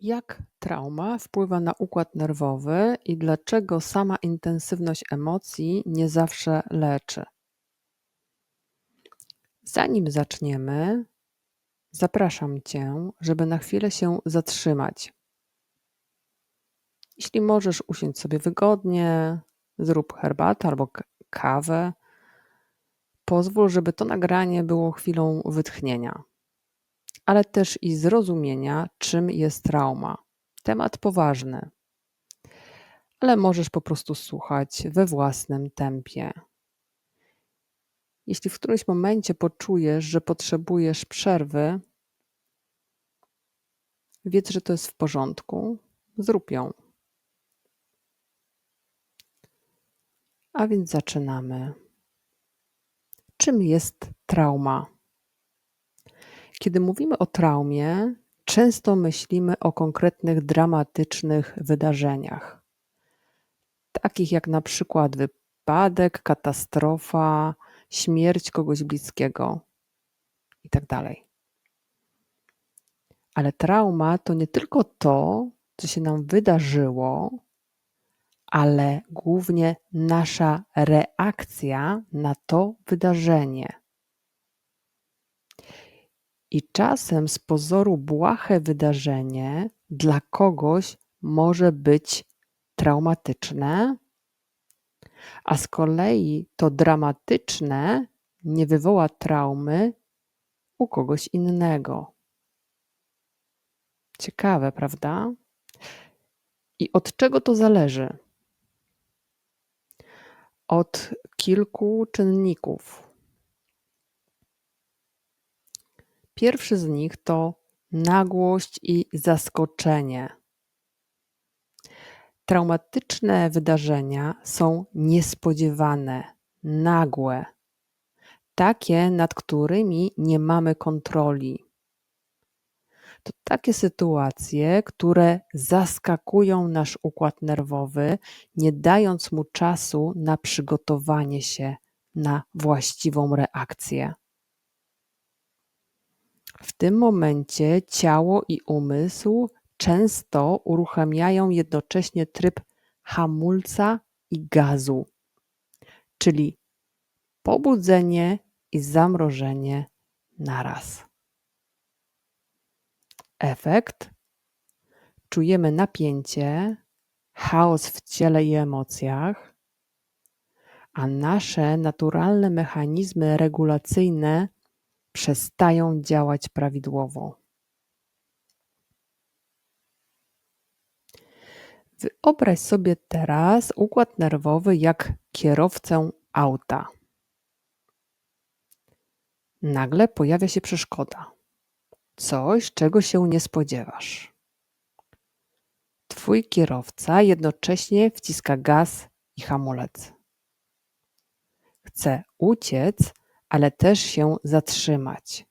Jak trauma wpływa na układ nerwowy i dlaczego sama intensywność emocji nie zawsze leczy? Zanim zaczniemy, zapraszam Cię, żeby na chwilę się zatrzymać. Jeśli możesz usiąść sobie wygodnie, zrób herbatę albo kawę. Pozwól, żeby to nagranie było chwilą wytchnienia ale też i zrozumienia, czym jest trauma. Temat poważny, ale możesz po prostu słuchać we własnym tempie. Jeśli w którymś momencie poczujesz, że potrzebujesz przerwy, wiedz, że to jest w porządku, zrób ją. A więc zaczynamy. Czym jest trauma? Kiedy mówimy o traumie, często myślimy o konkretnych dramatycznych wydarzeniach, takich jak na przykład wypadek, katastrofa, śmierć kogoś bliskiego itd. Tak Ale trauma to nie tylko to, co się nam wydarzyło, ale głównie nasza reakcja na to wydarzenie. I czasem z pozoru błahe wydarzenie dla kogoś może być traumatyczne, a z kolei to dramatyczne nie wywoła traumy u kogoś innego. Ciekawe, prawda? I od czego to zależy? Od kilku czynników. Pierwszy z nich to nagłość i zaskoczenie. Traumatyczne wydarzenia są niespodziewane, nagłe, takie, nad którymi nie mamy kontroli. To takie sytuacje, które zaskakują nasz układ nerwowy, nie dając mu czasu na przygotowanie się na właściwą reakcję. W tym momencie ciało i umysł często uruchamiają jednocześnie tryb hamulca i gazu, czyli pobudzenie i zamrożenie naraz. Efekt: czujemy napięcie, chaos w ciele i emocjach, a nasze naturalne mechanizmy regulacyjne przestają działać prawidłowo. Wyobraź sobie teraz układ nerwowy jak kierowcę auta. Nagle pojawia się przeszkoda. Coś, czego się nie spodziewasz. Twój kierowca jednocześnie wciska gaz i hamulec. Chce uciec, ale też się zatrzymać.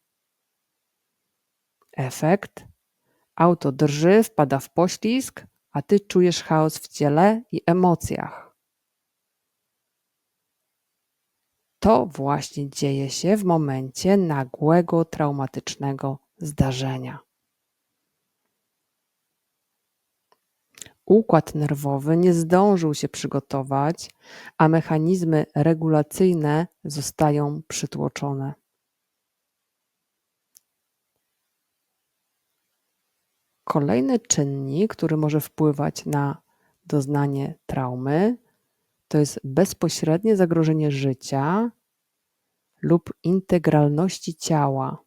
Efekt: auto drży, wpada w poślizg, a ty czujesz chaos w ciele i emocjach. To właśnie dzieje się w momencie nagłego traumatycznego zdarzenia. Układ nerwowy nie zdążył się przygotować, a mechanizmy regulacyjne zostają przytłoczone. Kolejny czynnik, który może wpływać na doznanie traumy, to jest bezpośrednie zagrożenie życia lub integralności ciała,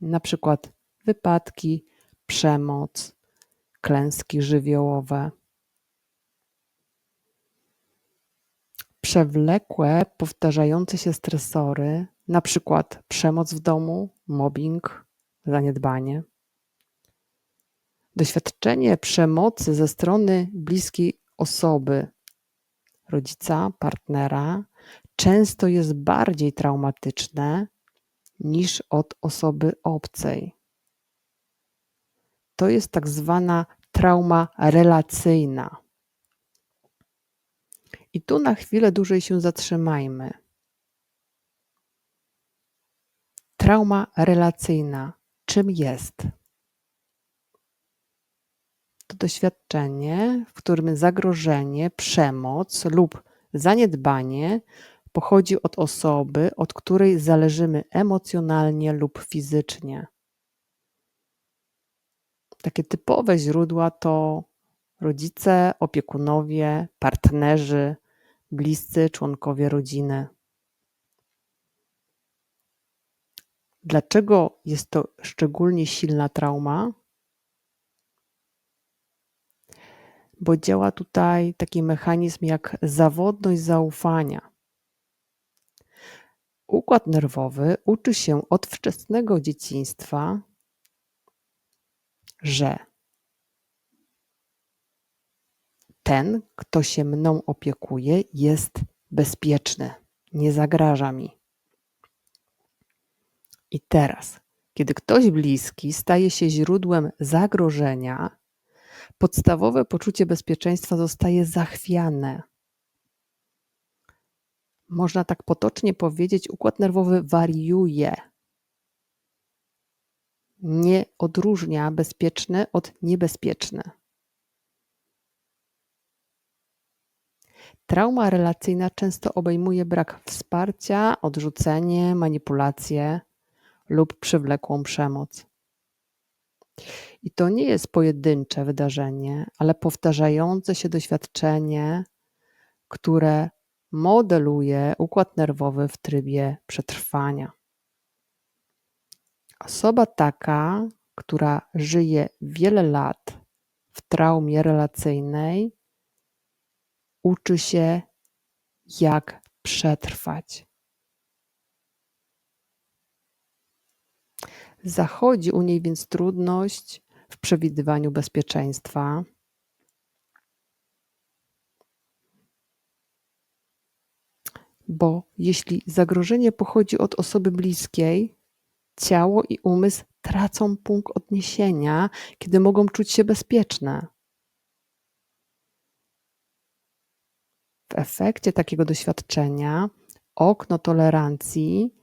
na przykład wypadki, przemoc, klęski żywiołowe. Przewlekłe, powtarzające się stresory, na przykład przemoc w domu, mobbing, zaniedbanie. Doświadczenie przemocy ze strony bliskiej osoby, rodzica, partnera, często jest bardziej traumatyczne niż od osoby obcej. To jest tak zwana trauma relacyjna. I tu na chwilę dłużej się zatrzymajmy. Trauma relacyjna. Czym jest? doświadczenie, w którym zagrożenie, przemoc lub zaniedbanie pochodzi od osoby, od której zależymy emocjonalnie lub fizycznie. Takie typowe źródła to rodzice, opiekunowie, partnerzy, bliscy członkowie rodziny. Dlaczego jest to szczególnie silna trauma? Bo działa tutaj taki mechanizm jak zawodność zaufania. Układ nerwowy uczy się od wczesnego dzieciństwa, że ten, kto się mną opiekuje, jest bezpieczny, nie zagraża mi. I teraz, kiedy ktoś bliski staje się źródłem zagrożenia, podstawowe poczucie bezpieczeństwa zostaje zachwiane. Można tak potocznie powiedzieć, układ nerwowy wariuje. Nie odróżnia bezpieczne od niebezpieczne. Trauma relacyjna często obejmuje brak wsparcia, odrzucenie, manipulacje lub przywlekłą przemoc. I to nie jest pojedyncze wydarzenie, ale powtarzające się doświadczenie, które modeluje układ nerwowy w trybie przetrwania. Osoba taka, która żyje wiele lat w traumie relacyjnej, uczy się, jak przetrwać. Zachodzi u niej więc trudność w przewidywaniu bezpieczeństwa. Bo jeśli zagrożenie pochodzi od osoby bliskiej, ciało i umysł tracą punkt odniesienia, kiedy mogą czuć się bezpieczne. W efekcie takiego doświadczenia okno tolerancji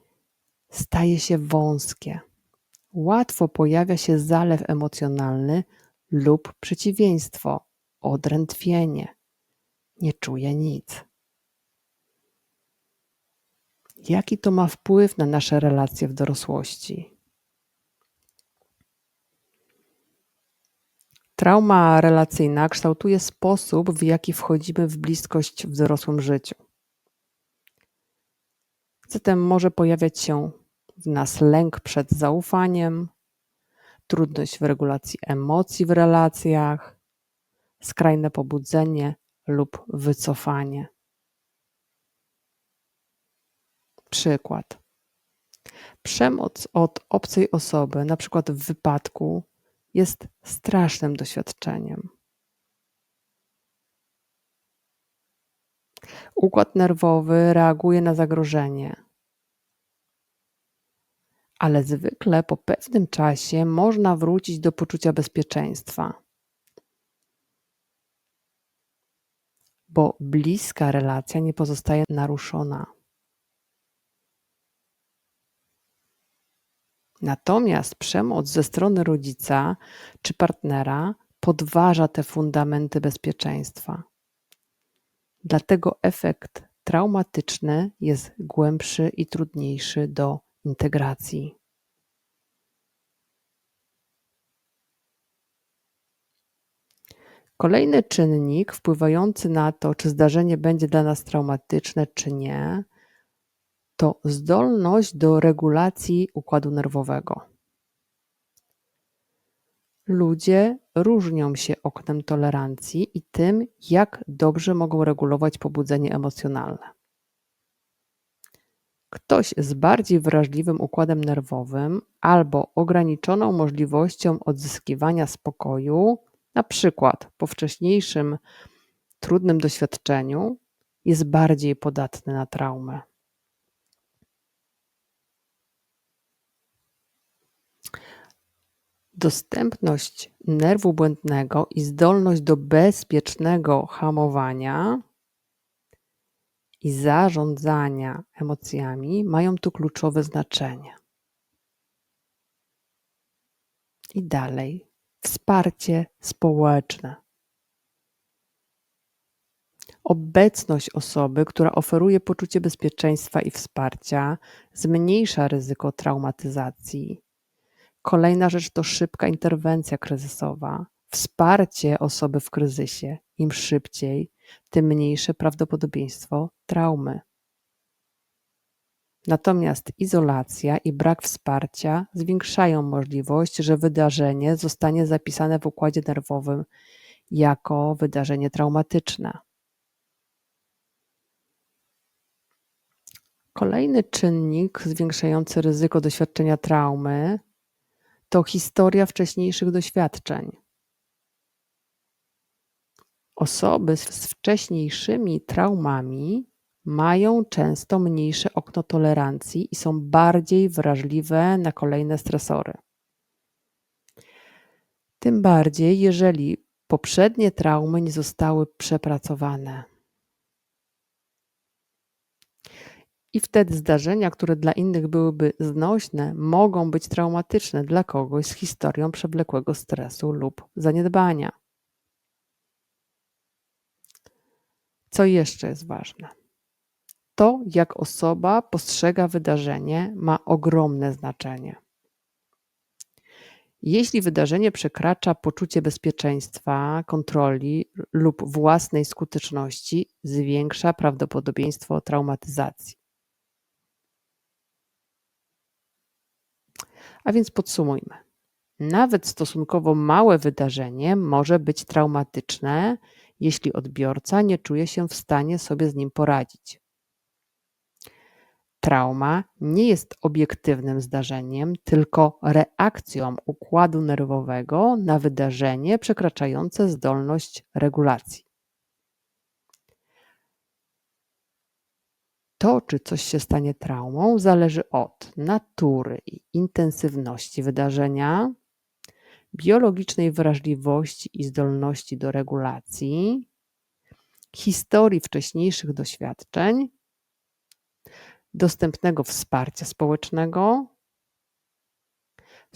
staje się wąskie. Łatwo pojawia się zalew emocjonalny lub przeciwieństwo odrętwienie. Nie czuję nic. Jaki to ma wpływ na nasze relacje w dorosłości? Trauma relacyjna kształtuje sposób, w jaki wchodzimy w bliskość w dorosłym życiu. Zatem może pojawiać się w nas lęk przed zaufaniem, trudność w regulacji emocji w relacjach, skrajne pobudzenie lub wycofanie. Przykład. Przemoc od obcej osoby, na przykład w wypadku, jest strasznym doświadczeniem. Układ nerwowy reaguje na zagrożenie, ale zwykle po pewnym czasie można wrócić do poczucia bezpieczeństwa. Bo bliska relacja nie pozostaje naruszona. Natomiast przemoc ze strony rodzica czy partnera podważa te fundamenty bezpieczeństwa. Dlatego efekt traumatyczny jest głębszy i trudniejszy do integracji. Kolejny czynnik wpływający na to, czy zdarzenie będzie dla nas traumatyczne, czy nie, to zdolność do regulacji układu nerwowego. Ludzie różnią się oknem tolerancji i tym, jak dobrze mogą regulować pobudzenie emocjonalne. Ktoś z bardziej wrażliwym układem nerwowym albo ograniczoną możliwością odzyskiwania spokoju, na przykład po wcześniejszym trudnym doświadczeniu, jest bardziej podatny na traumę. Dostępność nerwu błędnego i zdolność do bezpiecznego hamowania i zarządzania emocjami mają tu kluczowe znaczenie. I dalej. Wsparcie społeczne. Obecność osoby, która oferuje poczucie bezpieczeństwa i wsparcia, zmniejsza ryzyko traumatyzacji. Kolejna rzecz to szybka interwencja kryzysowa. Wsparcie osoby w kryzysie. Im szybciej, tym mniejsze prawdopodobieństwo traumy. Natomiast izolacja i brak wsparcia zwiększają możliwość, że wydarzenie zostanie zapisane w układzie nerwowym jako wydarzenie traumatyczne. Kolejny czynnik zwiększający ryzyko doświadczenia traumy to historia wcześniejszych doświadczeń. Osoby z wcześniejszymi traumami mają często mniejsze okno tolerancji i są bardziej wrażliwe na kolejne stresory. Tym bardziej, jeżeli poprzednie traumy nie zostały przepracowane. I wtedy zdarzenia, które dla innych byłyby znośne, mogą być traumatyczne dla kogoś z historią przewlekłego stresu lub zaniedbania. Co jeszcze jest ważne? To, jak osoba postrzega wydarzenie, ma ogromne znaczenie. Jeśli wydarzenie przekracza poczucie bezpieczeństwa, kontroli lub własnej skuteczności, zwiększa prawdopodobieństwo traumatyzacji. A więc podsumujmy. Nawet stosunkowo małe wydarzenie może być traumatyczne, jeśli odbiorca nie czuje się w stanie sobie z nim poradzić. Trauma nie jest obiektywnym zdarzeniem, tylko reakcją układu nerwowego na wydarzenie przekraczające zdolność regulacji. To, czy coś się stanie traumą, zależy od natury i intensywności wydarzenia, biologicznej wrażliwości i zdolności do regulacji, historii wcześniejszych doświadczeń, dostępnego wsparcia społecznego,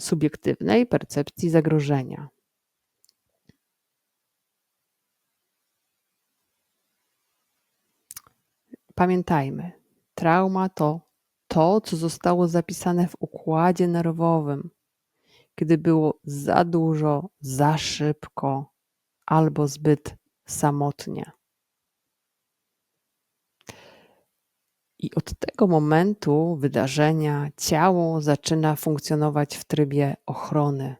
subiektywnej percepcji zagrożenia. Pamiętajmy, trauma to to, co zostało zapisane w układzie nerwowym, kiedy było za dużo, za szybko albo zbyt samotnie. I od tego momentu wydarzenia ciało zaczyna funkcjonować w trybie ochrony.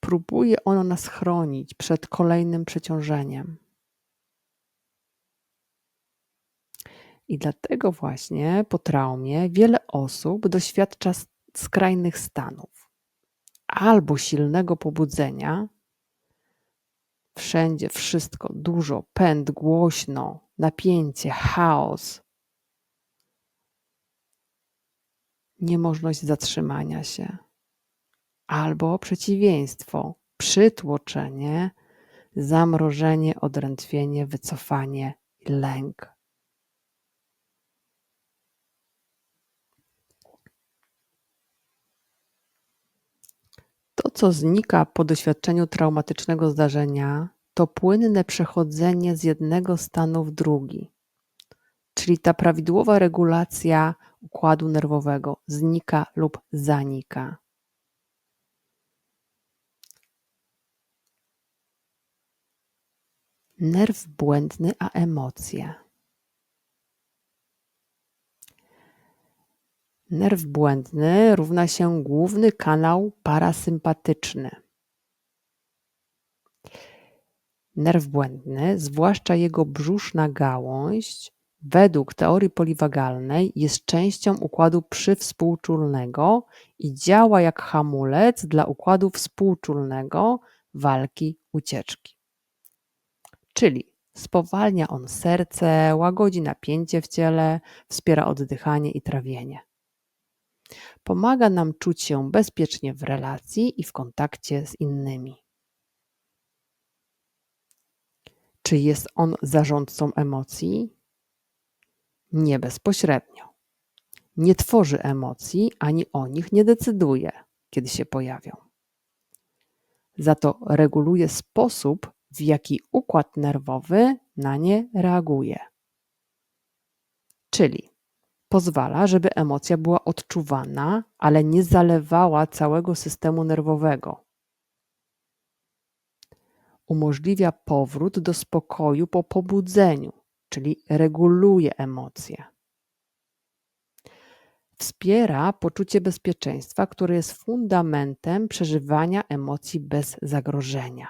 Próbuje ono nas chronić przed kolejnym przeciążeniem. I dlatego właśnie po traumie wiele osób doświadcza skrajnych stanów albo silnego pobudzenia. Wszędzie wszystko dużo, pęd, głośno, napięcie, chaos. Niemożność zatrzymania się, albo przeciwieństwo, przytłoczenie, zamrożenie, odrętwienie, wycofanie lęk. To, co znika po doświadczeniu traumatycznego zdarzenia, to płynne przechodzenie z jednego stanu w drugi, czyli ta prawidłowa regulacja układu nerwowego znika lub zanika. Nerw błędny a emocje. Nerw błędny równa się główny kanał parasympatyczny. Nerw błędny, zwłaszcza jego brzuszna gałąź, według teorii poliwagalnej jest częścią układu przywspółczulnego i działa jak hamulec dla układu współczulnego walki ucieczki. Czyli spowalnia on serce, łagodzi napięcie w ciele, wspiera oddychanie i trawienie. Pomaga nam czuć się bezpiecznie w relacji i w kontakcie z innymi. Czy jest on zarządcą emocji? Nie bezpośrednio. nie tworzy emocji ani o nich nie decyduje, kiedy się pojawią. Za to reguluje sposób, w jaki układ nerwowy na nie reaguje. Czyli pozwala, żeby emocja była odczuwana, ale nie zalewała całego systemu nerwowego. Umożliwia powrót do spokoju po pobudzeniu, czyli reguluje emocje. Wspiera poczucie bezpieczeństwa, które jest fundamentem przeżywania emocji bez zagrożenia.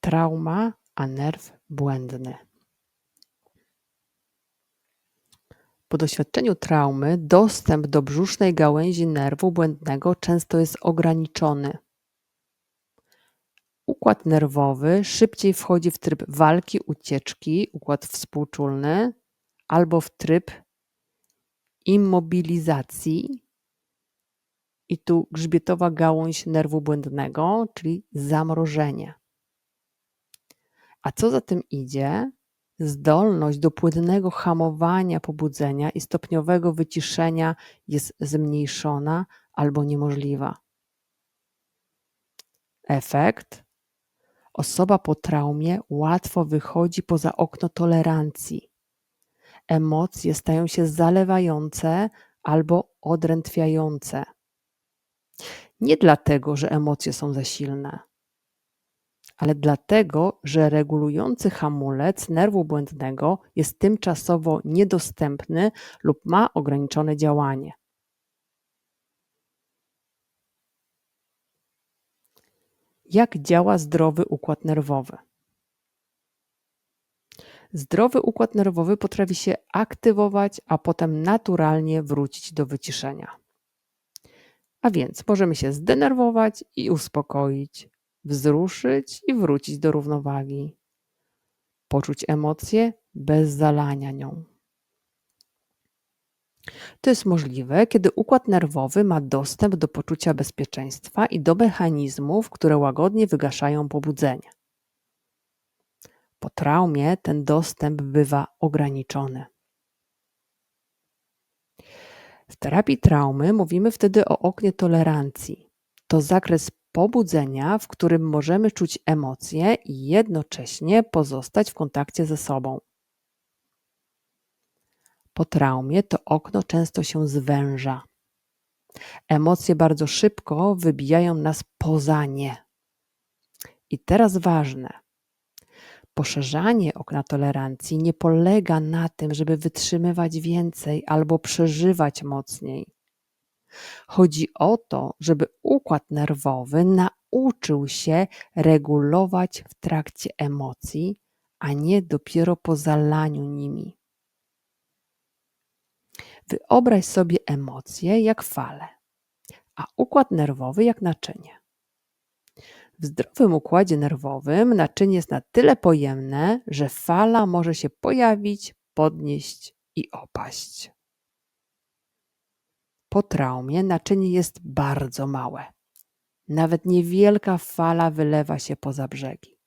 Trauma, a nerw błędny. Po doświadczeniu traumy dostęp do brzusznej gałęzi nerwu błędnego często jest ograniczony. Układ nerwowy szybciej wchodzi w tryb walki, ucieczki, układ współczulny, albo w tryb immobilizacji. I tu grzbietowa gałąź nerwu błędnego, czyli zamrożenie. A co za tym idzie? Zdolność do płynnego hamowania pobudzenia i stopniowego wyciszenia jest zmniejszona albo niemożliwa. Efekt Osoba po traumie łatwo wychodzi poza okno tolerancji. Emocje stają się zalewające albo odrętwiające. Nie dlatego, że emocje są za silne, ale dlatego, że regulujący hamulec nerwu błędnego jest tymczasowo niedostępny lub ma ograniczone działanie. Jak działa zdrowy układ nerwowy? Zdrowy układ nerwowy potrafi się aktywować, a potem naturalnie wrócić do wyciszenia. A więc możemy się zdenerwować i uspokoić, wzruszyć i wrócić do równowagi, poczuć emocje bez zalania nią. To jest możliwe, kiedy układ nerwowy ma dostęp do poczucia bezpieczeństwa i do mechanizmów, które łagodnie wygaszają pobudzenie. Po traumie ten dostęp bywa ograniczony. W terapii traumy mówimy wtedy o oknie tolerancji. To zakres pobudzenia, w którym możemy czuć emocje i jednocześnie pozostać w kontakcie ze sobą. Po traumie to okno często się zwęża. Emocje bardzo szybko wybijają nas poza nie. I teraz ważne. Poszerzanie okna tolerancji nie polega na tym, żeby wytrzymywać więcej albo przeżywać mocniej. Chodzi o to, żeby układ nerwowy nauczył się regulować w trakcie emocji, a nie dopiero po zalaniu nimi. Wyobraź sobie emocje jak fale, a układ nerwowy jak naczynie. W zdrowym układzie nerwowym naczynie jest na tyle pojemne, że fala może się pojawić, podnieść i opaść. Po traumie naczynie jest bardzo małe. Nawet niewielka fala wylewa się poza brzegi.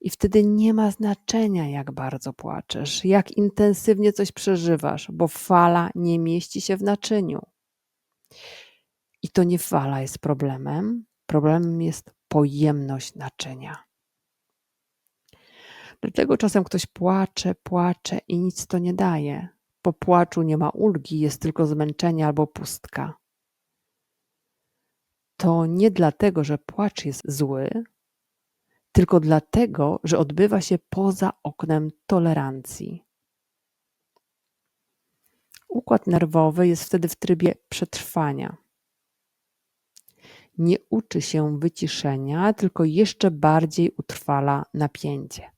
I wtedy nie ma znaczenia, jak bardzo płaczesz, jak intensywnie coś przeżywasz, bo fala nie mieści się w naczyniu. I to nie fala jest problemem, problemem jest pojemność naczynia. Dlatego czasem ktoś płacze, płacze i nic to nie daje. Po płaczu nie ma ulgi, jest tylko zmęczenie albo pustka. To nie dlatego, że płacz jest zły, tylko dlatego, że odbywa się poza oknem tolerancji. Układ nerwowy jest wtedy w trybie przetrwania. Nie uczy się wyciszenia, tylko jeszcze bardziej utrwala napięcie.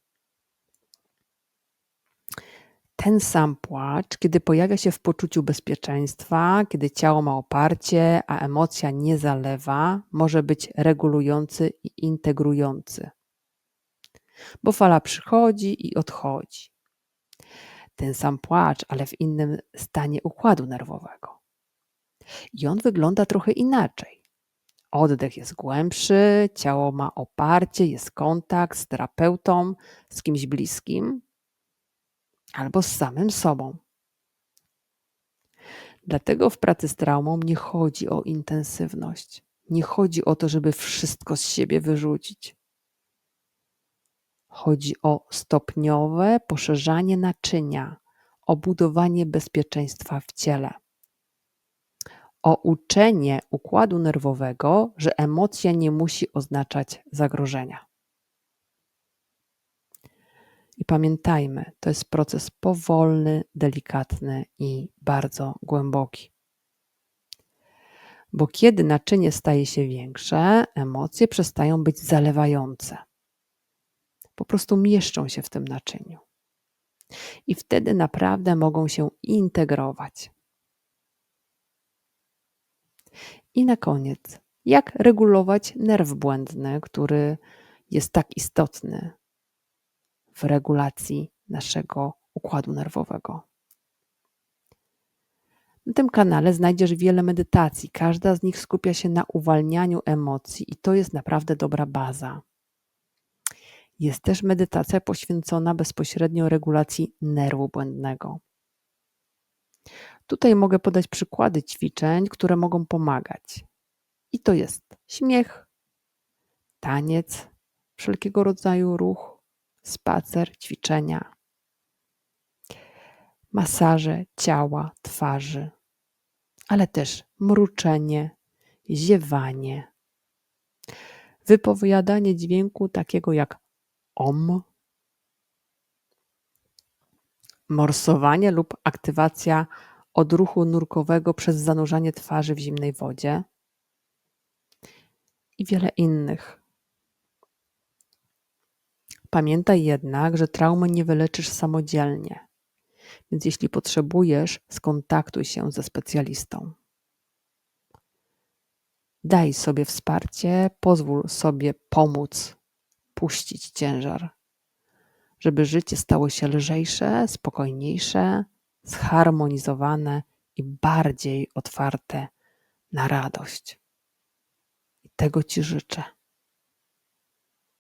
Ten sam płacz, kiedy pojawia się w poczuciu bezpieczeństwa, kiedy ciało ma oparcie, a emocja nie zalewa, może być regulujący i integrujący bo fala przychodzi i odchodzi. Ten sam płacz, ale w innym stanie układu nerwowego. I on wygląda trochę inaczej. Oddech jest głębszy, ciało ma oparcie, jest kontakt z terapeutą, z kimś bliskim albo z samym sobą. Dlatego w pracy z traumą nie chodzi o intensywność. Nie chodzi o to, żeby wszystko z siebie wyrzucić. Chodzi o stopniowe poszerzanie naczynia, o budowanie bezpieczeństwa w ciele, o uczenie układu nerwowego, że emocja nie musi oznaczać zagrożenia. I pamiętajmy, to jest proces powolny, delikatny i bardzo głęboki. Bo kiedy naczynie staje się większe, emocje przestają być zalewające. Po prostu mieszczą się w tym naczyniu. I wtedy naprawdę mogą się integrować. I na koniec, jak regulować nerw błędny, który jest tak istotny w regulacji naszego układu nerwowego. Na tym kanale znajdziesz wiele medytacji. Każda z nich skupia się na uwalnianiu emocji, i to jest naprawdę dobra baza. Jest też medytacja poświęcona bezpośrednio regulacji nerwu błędnego. Tutaj mogę podać przykłady ćwiczeń, które mogą pomagać. I to jest śmiech, taniec, wszelkiego rodzaju ruch, spacer, ćwiczenia, masaże ciała, twarzy, ale też mruczenie, ziewanie, wypowiadanie dźwięku takiego jak om, morsowanie lub aktywacja odruchu nurkowego przez zanurzanie twarzy w zimnej wodzie i wiele innych. Pamiętaj jednak, że traumy nie wyleczysz samodzielnie, więc jeśli potrzebujesz, skontaktuj się ze specjalistą. Daj sobie wsparcie, pozwól sobie pomóc puścić ciężar, żeby życie stało się lżejsze, spokojniejsze, zharmonizowane i bardziej otwarte na radość. I tego Ci życzę.